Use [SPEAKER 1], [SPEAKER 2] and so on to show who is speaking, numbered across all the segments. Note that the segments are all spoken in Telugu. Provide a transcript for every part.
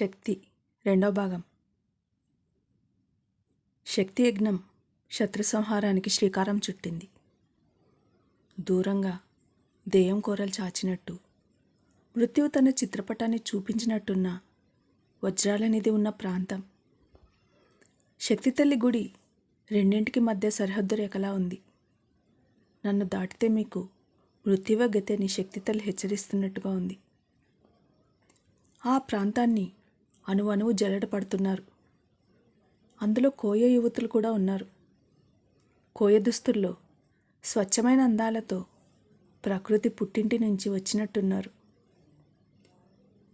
[SPEAKER 1] శక్తి రెండో భాగం. శక్తి యజ్ఞం శత్రు సంహారానికి శ్రీకారం చుట్టింది. దూరంగా దెయ్యం కూరలు చాచినట్టు మృత్యువు తన చిత్రపటాన్ని చూపించినట్టున్న వజ్రాలనిది ఉన్న ప్రాంతం. శక్తి తల్లి గుడి రెండింటికి మధ్య సరిహద్దు రేఖలా ఉంది. నన్ను దాటితే మీకు మృత్యువ గతిని శక్తి తల్లి హెచ్చరిస్తున్నట్టుగా ఉంది. ఆ ప్రాంతాన్ని అణువణువు జల్లెడ పడుతున్నారు. అందులో కోయ యువతులు కూడా ఉన్నారు. కోయ దుస్తుల్లో స్వచ్ఛమైన అందాలతో ప్రకృతి పుట్టింటి నుంచి వచ్చినట్టున్నారు.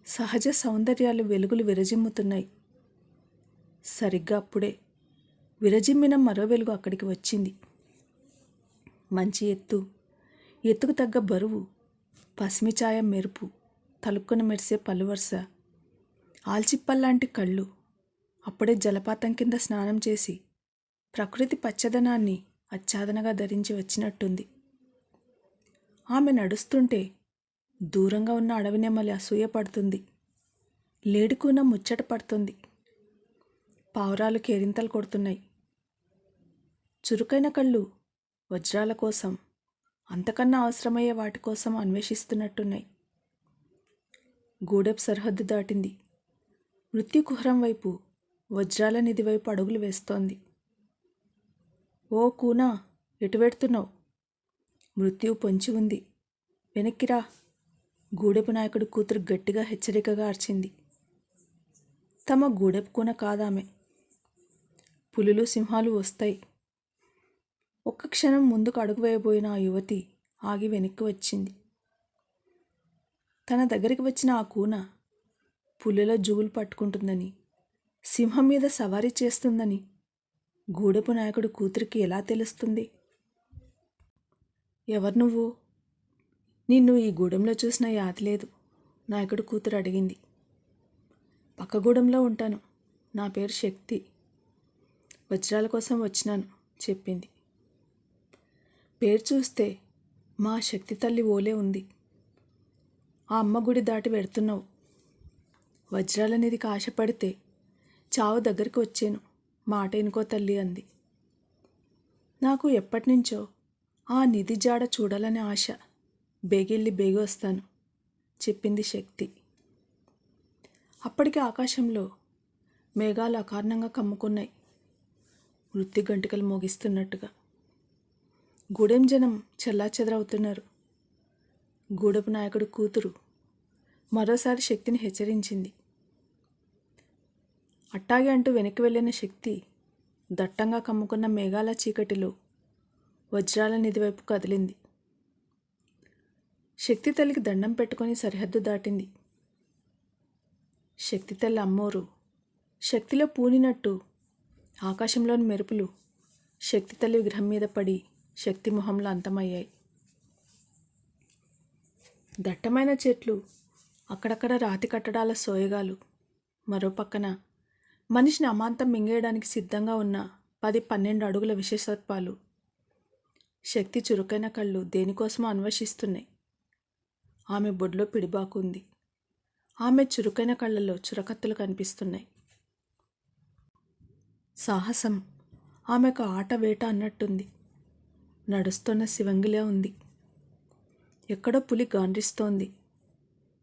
[SPEAKER 1] సహజ సౌందర్యాలు వెలుగులు విరజిమ్ముతున్నాయి. సరిగ్గా అప్పుడే విరజిమ్మిన మరో వెలుగు అక్కడికి వచ్చింది. మంచి ఎత్తు ఎత్తుకు తగ్గ బరువు పసిమి ఛాయ మెరుపు తలుక్కున మెరిసే పలువరుస ఆల్చిప్పల్లాంటి కళ్ళు. అప్పుడే జలపాతం కింద స్నానం చేసి ప్రకృతి పచ్చదనాన్ని అచ్చాదనగా ధరించి వచ్చినట్టుంది. ఆమె నడుస్తుంటే దూరంగా ఉన్న అడవి నెమ్మలి అసూయపడుతుంది లేడుకున్న ముచ్చట పడుతుంది. పావురాలు కేరింతలు కొడుతున్నాయి. చురుకైన కళ్ళు వజ్రాల కోసం అంతకన్నా అవసరమయ్యే వాటి కోసం అన్వేషిస్తున్నట్టున్నాయి. గూడెప్ సరిహద్దు దాటింది. మృత్యు కుహరం వైపు వజ్రాల నిధి వైపు అడుగులు వేస్తోంది. ఓ కూనా ఎటు పెడుతున్నావు మృత్యువు పొంచి ఉంది. వెనక్కిరా గూడెపు నాయకుడు కూతురు గట్టిగా హెచ్చరికగా అర్చింది. తమ గూడెపు కూన కాదామె. పులులు సింహాలు వస్తాయి. ఒక్క క్షణం ముందుకు అడుగు వేయబోయిన ఆ యువతి ఆగి వెనక్కి వచ్చింది. తన దగ్గరికి వచ్చిన ఆ కూన పులుల జూలు పట్టుకుంటుందని సింహం మీద సవారీ చేస్తుందని గూడెపు నాయకుడు కూతురికి ఎలా తెలుస్తుంది? ఎవరు నువ్వు? నిన్ను ఈ గూడెంలో చూసిన యాతి లేదు నాయకుడు కూతురు అడిగింది. పక్క గూడెంలో ఉంటాను నా పేరు శక్తి వజ్రాల కోసం వచ్చినాను చెప్పింది. పేరు చూస్తే మా శక్తి తల్లి ఓలే ఉంది. ఆ అమ్మ గుడి దాటి వెడుతున్నావు వజ్రాల నిధికి ఆశపడితే చావు దగ్గరికి వచ్చాను. మాట ఎనుకో తల్లి అంది. నాకు ఎప్పటినుంచో ఆ నిధి జాడ చూడాలనే ఆశ బేగిల్లి బేగి వస్తాను చెప్పింది శక్తి. అప్పటికి ఆకాశంలో మేఘాలు అకారణంగా కమ్ముకున్నాయి. వృత్తి గంటికలు మోగిస్తున్నట్టుగా. గూడెం జనం చెల్లాచెదరవుతున్నారు. గూడపు నాయకుడు కూతురు మరోసారి శక్తిని హెచ్చరించింది. అట్టాగే అంటూ వెనక్కి వెళ్ళిన శక్తి దట్టంగా కమ్ముకున్న మేఘాల చీకటిలో వజ్రాల నిధి వైపు కదిలింది. శక్తి తల్లికి దండం పెట్టుకొని సరిహద్దు దాటింది. శక్తి తల్లి అమ్మోరు శక్తిలో పూనినట్టు ఆకాశంలోని మెరుపులు శక్తి తల్లి విగ్రహం మీద పడి శక్తి మొహంలో అంతమయ్యాయి. దట్టమైన చెట్లు అక్కడక్కడ రాతి కట్టడాల సోయగాలు మరో పక్కన మనిషిని అమాంతం మింగేయడానికి సిద్ధంగా ఉన్న పది పన్నెండు అడుగుల విశేషత్వాలు. శక్తి చురుకైన కళ్ళు దేనికోసమో అన్వేషిస్తున్నాయి. ఆమె బొడ్లో పిడిబాకుంది ఆమె చురుకైన కళ్ళలో చురకత్తులు కనిపిస్తున్నాయి. సాహసం. ఆమెకు ఆట వేట అన్నట్టుంది. నడుస్తున్న శివంగిలే ఉంది. ఎక్కడో పులి గాండ్రిస్తోంది.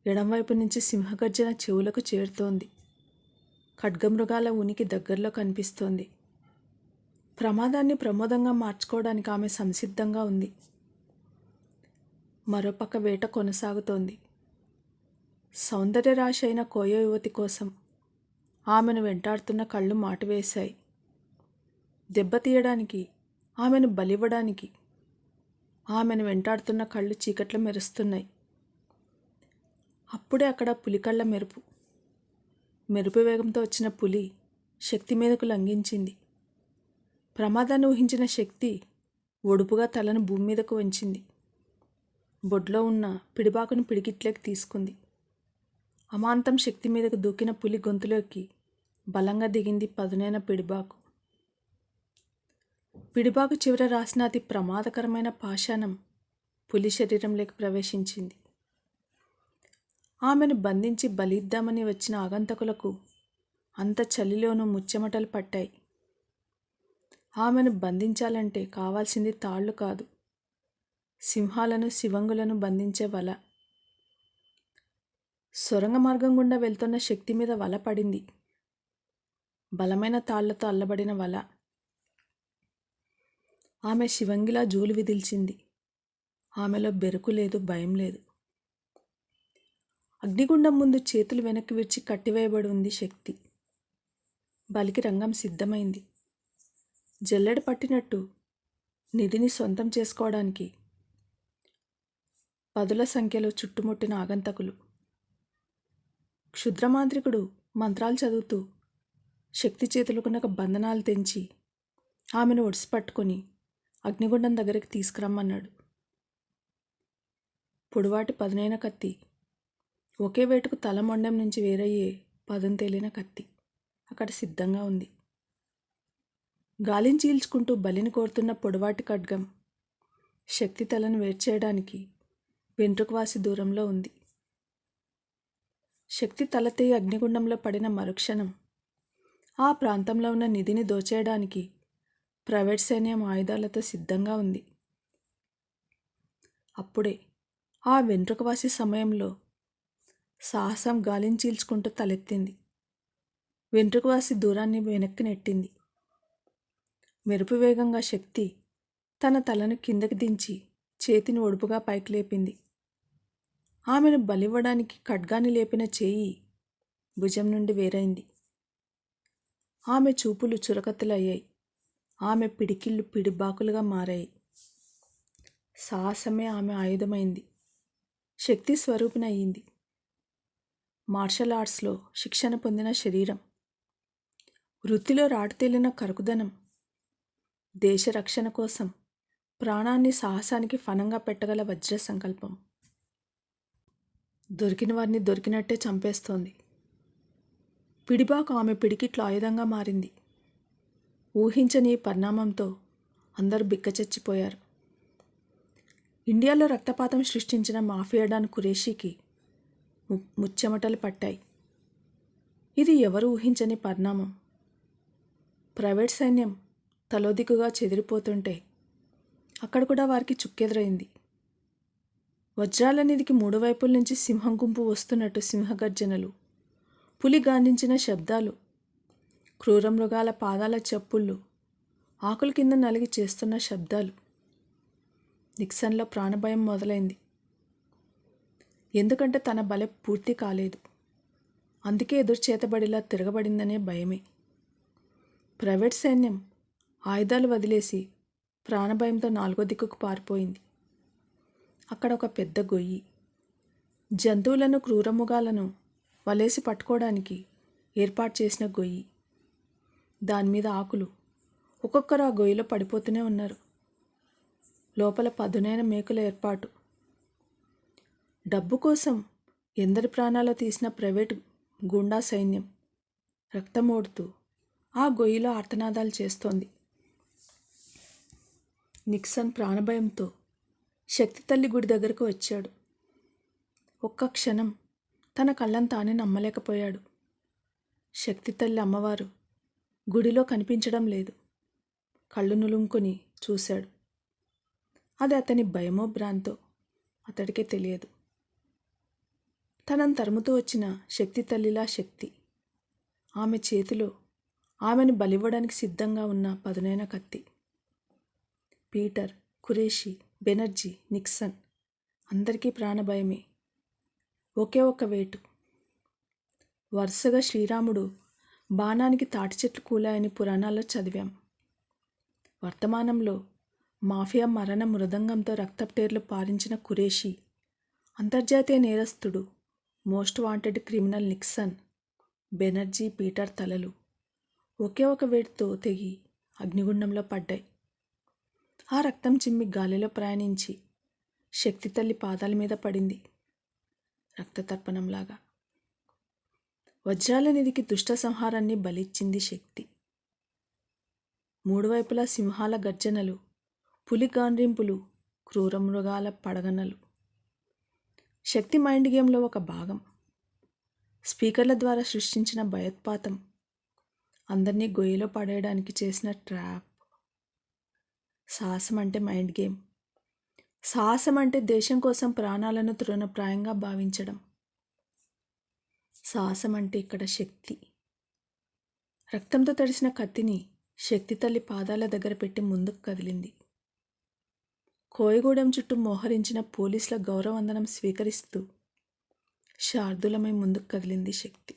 [SPEAKER 1] ఎడంవైపు నుంచి సింహగర్జన చెవులకు చేరుతోంది. ఖడ్గమృగాల ఉనికి దగ్గరలో కనిపిస్తోంది. ప్రమాదాన్ని ప్రమోదంగా మార్చుకోవడానికి ఆమె సంసిద్ధంగా ఉంది. మరోపక్క వేట కొనసాగుతోంది. సౌందర్యరాశి అయిన కోయ యువతి కోసం ఆమెను వెంటాడుతున్న కళ్ళు మాటవేశాయి. దెబ్బతీయడానికి ఆమెను బలివ్వడానికి ఆమెను వెంటాడుతున్న కళ్ళు చీకట్లో మెరుస్తున్నాయి. అప్పుడే అక్కడ పులికళ్ళ మెరుపు మెరుపు వేగంతో వచ్చిన పులి శక్తి మీదకు లంఘించింది. ప్రమాదాన్ని ఊహించిన శక్తి ఒడుపుగా తలను భూమి మీదకు వంచింది. బొడ్లో ఉన్న పిడిబాకును పిడికిట్లోకి తీసుకుంది. అమాంతం శక్తి మీదకు దూకిన పులి గొంతులోకి బలంగా దిగింది పదునైన పిడిబాకు. పిడిబాకు చివర రాసిన అతి ప్రమాదకరమైన పాషాణం పులి శరీరంలోకి ప్రవేశించింది. ఆమెను బంధించి బలిద్దామని వచ్చిన ఆగంతకులకు అంత చలిలోనూ ముచ్చెమటలు పట్టాయి. ఆమెను బంధించాలంటే కావాల్సింది తాళ్ళు కాదు. సింహాలను శివంగులను బంధించే వల. సొరంగ మార్గం గుండా వెళ్తున్న శక్తి మీద వల పడింది. బలమైన తాళ్ళతో అల్లబడిన వల. ఆమె శివంగిలా జూలు విదిల్చింది. ఆమెలో బెరుకు లేదు భయం లేదు. అగ్నిగుండం ముందు చేతులు వెనక్కి విడిచి కట్టివేయబడి ఉంది శక్తి. బలికి రంగం సిద్ధమైంది. జల్లెడ పట్టినట్టు నిధిని సొంతం చేసుకోవడానికి పదుల సంఖ్యలో చుట్టుముట్టిన ఆగంతకులు. క్షుద్రమాంత్రికుడు మంత్రాలు చదువుతూ శక్తి చేతులకున్న బంధనాలు తెంచి ఆమెను ఒడిసి పట్టుకొని అగ్నిగుండం దగ్గరికి తీసుకురమ్మన్నాడు. పొడువాటి పదునైన కత్తి ఒకే వేటుకు తలమొండెం నుంచి వేరయ్యే పదం తేలిన కత్తి అక్కడ సిద్ధంగా ఉంది. గాలిని చీల్చుకుంటూ బలిని కోరుతున్న పొడవాటి ఖడ్గం శక్తి తలను వేర్చేయడానికి వెంట్రుకవాసి దూరంలో ఉంది. శక్తి తలతీ అగ్నిగుండంలో పడిన మరుక్షణం ఆ ప్రాంతంలో ఉన్న నిధిని దోచేయడానికి ప్రైవేట్ సైన్యం ఆయుధాలతో సిద్ధంగా ఉంది. అప్పుడే ఆ వెంట్రుకవాసి సమయంలో సాహసం గాలిని చీల్చుకుంటూ తలెత్తింది. వెంట్రుకవాసి దూరాన్ని వెనక్కి నెట్టింది. మెరుపు వేగంగా శక్తి తన తలను కిందకి దించి చేతిని ఒడుపుగా పైకి లేపింది. ఆమెను బలివ్వడానికి ఖడ్గాని లేపిన చేయి భుజం నుండి వేరైంది. ఆమె చూపులు చురకత్తులయ్యాయి ఆమె పిడికిళ్ళు పిడిబాకులుగా మారాయి. సాహసమే ఆమె ఆయుధమైంది. శక్తి స్వరూపినయ్యింది అయింది మార్షల్ ఆర్ట్స్లో శిక్షణ పొందిన శరీరం. వృత్తిలో రాటుతేలిన కరుకుదనం దేశ రక్షణ కోసం ప్రాణాన్ని సాహసానికి ఫనంగా పెట్టగల వజ్ర సంకల్పం. దొరికిన వారిని దొరికినట్టే చంపేస్తోంది. పిడిబాకు ఆమె పిడికిట్లో ఆయుధంగా మారింది. ఊహించని పరిణామంతో అందరూ బిక్కచచ్చిపోయారు ఇండియాలో రక్తపాతం సృష్టించిన మాఫియాడాన్ కురేషీకి ముచ్చెమటలు పట్టాయి. ఇది ఎవరు ఊహించని పరిణామం. ప్రైవేట్ సైన్యం తలోదికుగా చెదిరిపోతుంటే అక్కడ కూడా వారికి చుక్కెదురైంది. వజ్రాలనిధికి మూడు వైపుల నుంచి సింహం గుంపు వస్తున్నట్టు సింహగర్జనలు పులి గాంధించిన శబ్దాలు క్రూర మృగాల పాదాల చెప్పుళ్ళు ఆకుల కింద నలిగి చేస్తున్న శబ్దాలు. నిక్సన్లో ప్రాణభయం మొదలైంది. ఎందుకంటే తన బలె పూర్తి కాలేదు. అందుకే ఎదురు చేతబడిలా తిరగబడిందనే భయమే. ప్రైవేట్ సైన్యం ఆయుధాలు వదిలేసి ప్రాణభయంతో నాలుగో దిక్కుకు పారిపోయింది. అక్కడ ఒక పెద్ద గొయ్యి. జంతువులను క్రూరముగాలను వలేసి పట్టుకోవడానికి ఏర్పాటు చేసిన గొయ్యి. దాని మీద ఆకులు. ఒక్కొక్కరు ఆ గొయ్యిలో పడిపోతూనే ఉన్నారు. లోపల పదునైన మేకుల ఏర్పాటు. డబ్బు కోసం ఎందరి ప్రాణాలు తీసిన ప్రైవేట్ గుండా సైన్యం రక్తమోడుతూ ఆ గొయ్యిలో ఆర్తనాదాలు చేస్తోంది. నిక్సన్ ప్రాణభయంతో శక్తి తల్లి గుడి దగ్గరకు వచ్చాడు. ఒక్క క్షణం తన కళ్ళను తానే నమ్మలేకపోయాడు. శక్తి తల్లి అమ్మవారు గుడిలో కనిపించడం లేదు. కళ్ళు నులుముకొని చూశాడు. అది అతని భయమో భ్రాంతో అతడికే తెలియదు. తనను తరుముతూ వచ్చిన శక్తి తల్లిలా శక్తి. ఆమె చేతిలో ఆమెను బలివ్వడానికి సిద్ధంగా ఉన్న పదునైన కత్తి. పీటర్ కురేషి బెనర్జీ నిక్సన్ అందరికీ ప్రాణభయమే. ఒకే ఒక వేటు. వరుసగా శ్రీరాముడు బాణానికి తాటి చెట్లు కూలాయని పురాణాల్లో చదివాం. వర్తమానంలో మాఫియా మరణ మృదంగంతో రక్తప్టేర్లు పారించిన కురేషి అంతర్జాతీయ నేరస్తుడు most wanted criminal Nixon Banerjee Peter తలలు ఒకే ఒక వేడితో తెగి అగ్నిగుండంలో పడ్డాయి. ఆ రక్తం చిమ్మి గాలిలో ప్రయాణించి శక్తి తల్లి పాదాల మీద పడింది. రక్తతర్పణంలాగా. వజ్రాల నిధికి దుష్ట సంహారాన్ని బలిచ్చింది శక్తి. మూడు వైపులా సింహాల గర్జనలు పులి గాండ్రింపులు క్రూర మృగాల పడగనలు. శక్తి మైండ్ గేమ్లో ఒక భాగం. స్పీకర్ల ద్వారా సృష్టించిన భయోత్పాతం. అందరినీ గొయ్యిలో పడేయడానికి చేసిన ట్రాప్. సాహసం అంటే మైండ్ గేమ్. సాహసం అంటే దేశం కోసం ప్రాణాలను తృణప్రాయంగా భావించడం. సాహసం అంటే ఇక్కడ శక్తి. రక్తంతో తడిసిన కత్తిని శక్తి తల్లి పాదాల దగ్గర పెట్టి ముందుకు కదిలింది. కోయగూడెం చుట్టూ మోహరించిన పోలీసుల గౌరవందనం స్వీకరిస్తూ శార్దులమై ముందుకు కదిలింది శక్తి.